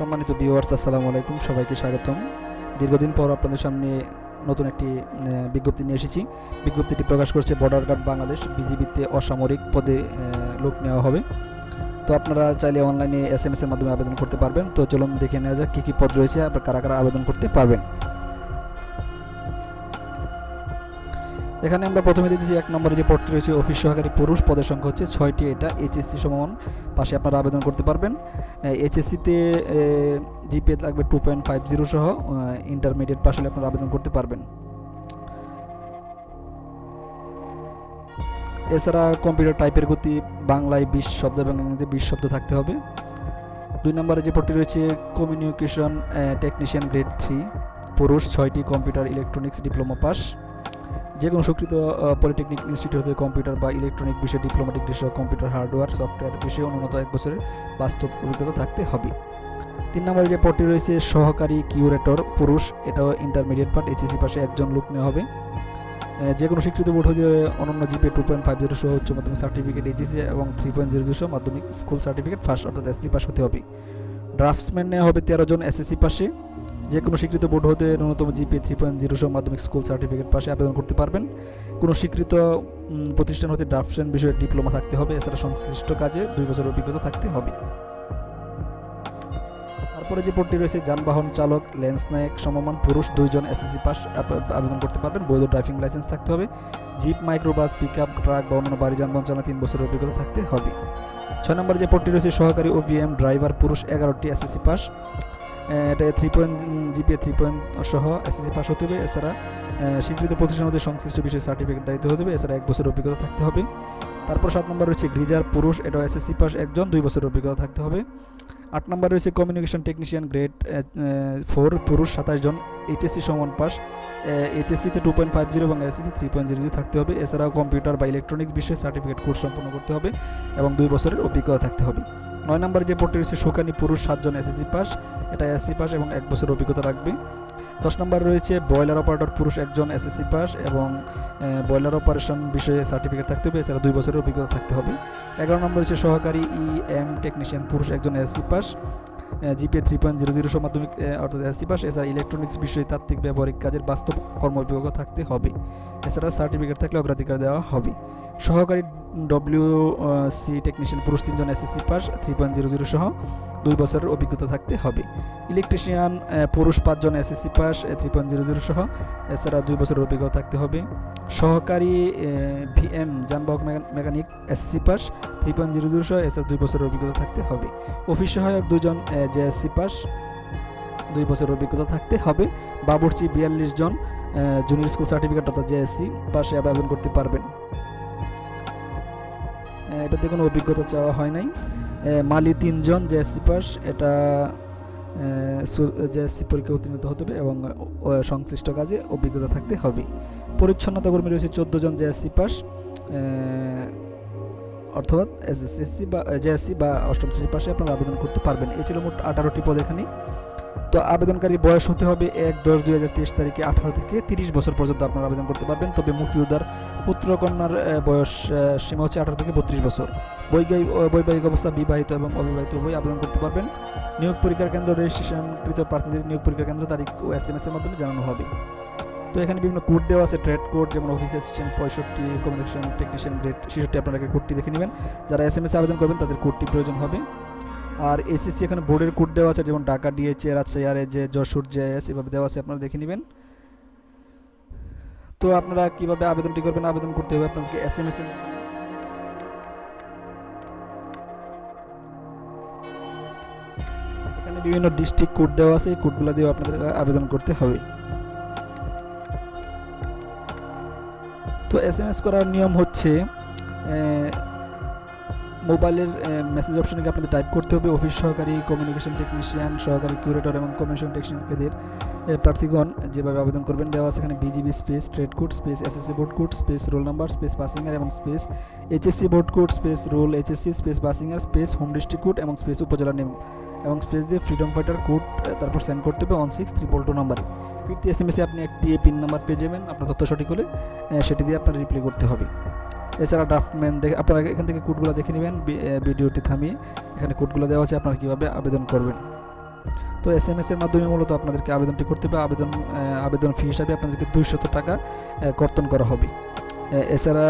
সম্মানিত ভিউয়ার্স আসসালামু আলাইকুম। সবাইকে স্বাগতম। দীর্ঘদিন পর আপনাদের সামনে নতুন একটি বিজ্ঞপ্তি নিয়ে এসেছি। বিজ্ঞপ্তিটি প্রকাশ করছে বর্ডার গার্ড বাংলাদেশ বিজিবিতে অসামরিক পদে লোক নেওয়া হবে। তো আপনারা চাইলে অনলাইনে এস এম এসের মাধ্যমে আবেদন করতে পারবেন। তো চলুন দেখে নেওয়া যাক কী কী পদ রয়েছে। আপনার কারা কারা আবেদন করতে পারবেন? এখানে আমরা প্রথমে দিয়েছি এক নম্বরে যে পদটি রয়েছে অফিস সহকারী পুরুষ, পদের সংখ্যা হচ্ছে ছয়টি, এটা এইচএসসি সমান পাশে আপনারা আবেদন করতে পারবেন। এইচএসসিতে জিপিএ লাগবে টু পয়েন্ট ফাইভ জিরো সহ ইন্টারমিডিয়েট পাশ আপনারা আবেদন করতে পারবেন। এছাড়া কম্পিউটার টাইপের গতি, বাংলায় বিশ শব্দ এবং ইংরেজিতে বিশ শব্দ থাকতে হবে। দুই নম্বরে যে পদটি রয়েছে কমিউনিকেশন টেকনিশিয়ান গ্রেড থ্রি পুরুষ, ছয়টি কম্পিউটার ইলেকট্রনিক্স ডিপ্লোমা পাস যে কোনো স্বীকৃত পলিটেকনিক ইনস্টিটিউট হতে কম্পিউটার বা ইলেকট্রনিক বিষয়ে ডিপ্লোমাটিক বিষয় কম্পিউটার হার্ডওয়্যার সফটওয়্যার বিষয়ে অনুন্নত এক বছরের বাস্তব অভিজ্ঞতা থাকতে হবে। তিন নম্বরে যে পদটি রয়েছে, সহকারী কিউরেটর পুরুষ, এটাও ইন্টারমিডিয়েট পার্ট এইচএসি পাশে একজন লোক নেওয়া হবে। যে কোনো স্বীকৃত বোর্ড হতে অনন্য জিপে টু পয়েন্ট ফাইভ জিরো সহ উচ্চ মাধ্যমিক সার্টিফিকেট এইচএসসি এবং থ্রি পয়েন্ট জিরো সহ মাধ্যমিক স্কুল সার্টিফিকেট ফার্স্ট অর্থাৎ এসএসসি পাস হতে হবে। ড্রাফটসম্যান নেওয়া হবে তেরো জন এসএসসি পাশে। যে কোনো স্বীকৃত বোর্ড হতে ন্যূনতম জিপি থ্রি পয়েন্ট জিরো সহ মাধ্যমিক স্কুল সার্টিফিকেট পাশে আবেদন করতে পারবেন। কোনো স্বীকৃত প্রতিষ্ঠান হতে ড্রাফটসম্যান বিষয়ে ডিপ্লোমা থাকতে হবে। এছাড়া সংশ্লিষ্ট কাজে দুই বছর অভিজ্ঞতা থাকতে হবে। তারপরে যে পদটি রয়েছে, যানবাহন চালক, লেন্স নায়ক, সমমান পুরুষ দুইজন এসএসসি পাস আবেদন করতে পারবেন। বৈধ ড্রাইভিং লাইসেন্স থাকতে হবে। Jeep, microbus pick up truck বা অন্যান্য বাড়ি, যানবাহন চালানো তিন বছরের অভিজ্ঞতা থাকতে হবে। ছয় নম্বর যে পদটি রয়েছে, সহকারী ওভিএম ড্রাইভার পুরুষ এগারোটি এসএসসি পাস এটা three point GPA three point সহ এসএসসি পাস হতে হবে। এছাড়া স্বীকৃত প্রতিষ্ঠানের মধ্যে সংশ্লিষ্ট বিষয়ে সার্টিফিকেট দায়িত্ব হতে হবে। এছাড়া এক বছর অভিজ্ঞতা থাকতে হবে। তারপর সাত নম্বর রয়েছে গ্রিজার পুরুষ, এটা এসএসসি পাস একজন, দুই বছরের অভিজ্ঞতা থাকতে হবে। আট নম্বর রয়েছে কমিউনিকেশন টেকনিশিয়ান গ্রেড ফোর পুরুষ, সাতাশ জন এইচএসসি সমান পাস এইচএসসিতে টু পয়েন্ট ফাইভ জিরো এবং এসএসসি থ্রি পয়েন্ট জিরো থাকতে হবে। এছাড়াও কম্পিউটার বা ইলেকট্রনিক্স বিষয়ে সার্টিফিকেট কোর্স সম্পন্ন করতে হবে এবং দুই বছরের অভিজ্ঞতা থাকতে হবে। নয় নম্বর যে পদটি রয়েছে, সুকানি পুরুষ, সাতজন এসএসসি পাস এটা এসসি পাস এবং এক বছরের অভিজ্ঞতা রাখবে দশ নম্বর রয়েছে ব্রয়লার অপারেটর পুরুষ একজন এসএসসি পাস এবং ব্রয়লার অপারেশন বিষয়ে সার্টিফিকেট থাকতে হবে, এছাড়া দুই বছরের অভিজ্ঞতা থাকতে হবে। এগারো নম্বর রয়েছে সহকারী ই এম টেকনিশিয়ান পুরুষ একজন SC pass GPA three point zero zero মাধ্যমিক অর্থাৎ এসসি পাস এছাড়া ইলেকট্রনিক্স বিষয়ে তাত্ত্বিক, ব্যবহারিক কাজের বাস্তব কর্ম থাকতে হবে। এছাড়া সার্টিফিকেট থাকলে অগ্রাধিকার দেওয়া হবে। সহকারী ডব্লিউ সি টেকনিশিয়ান পুরুষ তিনজন SSC pass three point zero zero সহ দুই বছরের অভিজ্ঞতা থাকতে হবে। ইলেকট্রিশিয়ান পুরুষ পাঁচজন SSC pass three point zero zero সহ, এছাড়া দুই বছরের অভিজ্ঞতা থাকতে হবে। সহকারী ভিএম যানবাহক মেকা- mechanic SSC pass three point zero zero সহ, এছাড়া দুই বছরের অভিজ্ঞতা থাকতে হবে। অফিস সহায়ক দুজন জেএসসি পাস দুই বছরের অভিজ্ঞতা থাকতে হবে। বাবুর্চি বিয়াল্লিশ জন জুনিয়র স্কুল সার্টিফিকেট অর্থাৎ জেএসসি পাশে আবেদন করতে পারবেন। এটাতে কোনো অভিজ্ঞতা চাওয়া হয় নাই। মালি তিনজন জেএসসি পাস এটা জেএসসি পরীক্ষা উত্তীর্ণ হতে হবে এবং সংশ্লিষ্ট কাজে অভিজ্ঞতা থাকতে হবে। পরিচ্ছন্নতা কর্মী রয়েছে চোদ্দ জন জেএসসি পাস অর্থাৎ এসএসসি বা জেএসসি বা অষ্টম শ্রেণির পাশে আপনারা আবেদন করতে পারবেন। এই ছিল মোট আঠারোটি পদ এখানে। তো আবেদনকারী বয়স হতে হবে এক দশ দুই হাজার তেইশ তারিখে আঠারো থেকে তিরিশ বছর পর্যন্ত আপনারা আবেদন করতে পারবেন। তবে মুক্তিযোদ্ধার পুত্রকন্যার বয়স সীমা হচ্ছে আঠারো থেকে বত্রিশ বছর। বৈজ্ঞানিক বৈবাহিক অবস্থা, বিবাহিত এবং অবিবাহিত উভয় আবেদন করতে পারবেন। নিয়োগ পরীক্ষার কেন্দ্র রেজিস্ট্রেশনকৃত প্রার্থীদের নিয়োগ পরীক্ষার কেন্দ্র, তারিখ ও এস এম এস এর মাধ্যমে জানানো হবে। তো এখানে বিভিন্ন কোড দেওয়া আছে ট্রেড কোড যেমন অফিস অ্যাসিস্ট্যান্ট পঁয়ষট্টি কমিউনিকেশন টেকনিশিয়ান গ্রেড ছেষট্টি আপনারা কোডটি দেখে নেবেন। যারা এস এম এস আবেদন করবেন, তাদের কোডটি প্রয়োজন হবে। আর এসএসসি এখানে বোর্ডের কোড দেওয়া আছে, যেমন ঢাকা ডিএচএ রাজশাহী আর যে যশোর জে এস এভাবে দেওয়া আছে, আপনারা দেখে নেবেন। তো আপনারা কীভাবে আবেদনটি করবেন, আবেদন করতে হবে আপনাদেরকে এস এম এস এখানে বিভিন্ন ডিস্ট্রিক্ট কোড দেওয়া আছে, এই কোডগুলো দিয়ে আপনাদের আবেদন করতে হবে। তো এস করার নিয়ম হচ্ছে মোবাইলের মেসেজ অপশনে গিয়ে আপনাদের টাইপ করতে হবে। অফিস সহকারী কমিউনিকেশন টেকনিশিয়ান সহকারী কিউরেটর এবং কমিউনিকেশন টেকনিশিয়ানদের প্রার্থীগণ যেভাবে আবেদন করবেন, দেওয়া আছে এখানে BGB space trade code space SSC board code space roll number space passing year এবং space HSC board code space roll HSC space passing year space home district code এবং স্পেস উপজেলা নেম এবং স্পেস দিয়ে freedom fighter code তারপর send করতে হবে one six triple two নাম্বারে ফিরতি এস এম এসে আপনি একটি পিন নাম্বার পেয়ে যাবেন। আপনার তথ্য সঠিক হলে সেটি দিয়ে আপনার রিপ্লাই করতে হবে। এছাড়া ড্রাফটম্যান দেখে আপনারা এখান থেকে কোডগুলো দেখে নেবেন ভিডিওটি থামিয়ে। এখানে কোডগুলো দেওয়া আছে, আপনারা কীভাবে আবেদন করবেন। তো এস এম এস এর মাধ্যমে মূলত আপনাদেরকে আবেদনটি করতে হবে। আবেদন আবেদন ফি হিসাবে আপনাদেরকে দুইশত টাকা কর্তন করা হবে। এছাড়া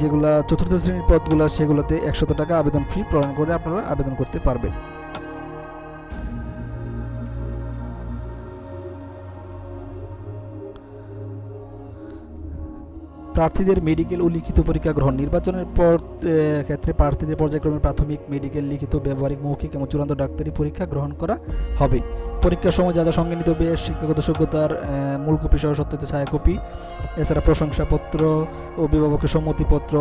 যেগুলা চতুর্থ শ্রেণির পদগুলো, সেগুলোতে একশত টাকা আবেদন ফি প্রদান করে আপনারা আবেদন করতে পারবেন। প্রার্থীদের মেডিকেল ও লিখিত পরীক্ষা গ্রহণ। নির্বাচনের পর ক্ষেত্রে প্রার্থীদের পর্যায়ক্রমে প্রাথমিক মেডিকেল, লিখিত, ব্যবহারিক, মৌখিক এবং চূড়ান্ত ডাক্তারি পরীক্ষা গ্রহণ করা হবে। পরীক্ষার সময় যা যা সঙ্গে নিতে হবে শিক্ষাগত যোগ্যতার মূল কপি সহ সত্যতে ছায়া কপি এছাড়া প্রশংসাপত্র অভিভাবকের সম্মতিপত্র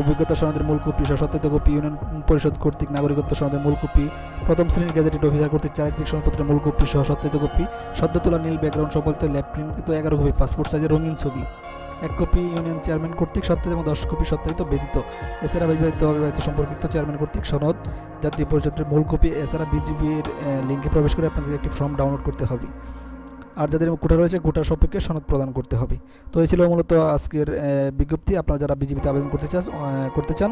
অভিজ্ঞতা সনদের মূল কপি সহ সত্যতা কপি ইউনিয়ন পরিষদ কর্তৃক নাগরিকত্ব সনদের মূল কপি, প্রথম শ্রেণির গেজেটেড অফিসার কর্তৃক চারিত্রিক সনদপত্রের মূল কপি সহ সত্যতা কপি সদ্য তোলা নীল ব্যাকগ্রাউন্ড সম্বলিত ল্যাব প্রিন্ট এগারো কপি পাসপোর্ট সাইজের রঙিন ছবি। এক কপি ইউনিয়ন চেয়ারম্যান কর্তৃক সত্যায়িত এবং দশ কপি সত্যায়িত ব্যতীত। এছাড়া বিবাহিত অবিবাহিত সম্পর্কিত চেয়ারম্যান কর্তৃক সনদ, জাতীয় পরিষদের মূল কপি, এছাড়া বিজিবির লিঙ্কে প্রবেশ করে আপনাদের একটি ফর্ম ডাউনলোড করতে হবে। আর যাদের কোটা রয়েছে কোটা সম্পর্কে সনদ প্রদান করতে হবে। তো এই ছিল মূলত আজকের বিজ্ঞপ্তি। আপনারা যারা বিজেপিতে আবেদন করতে চান করতে চান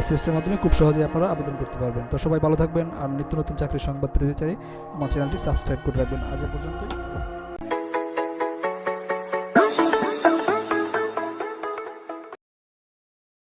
এসএফসির মাধ্যমে খুব সহজে আপনারা আবেদন করতে পারবেন। তো সবাই ভালো থাকবেন, আর নিত্য নতুন চাকরির সংবাদ পেতে চাই আমার চ্যানেলটি সাবস্ক্রাইব করে রাখবেন। আজ পর্যন্তই।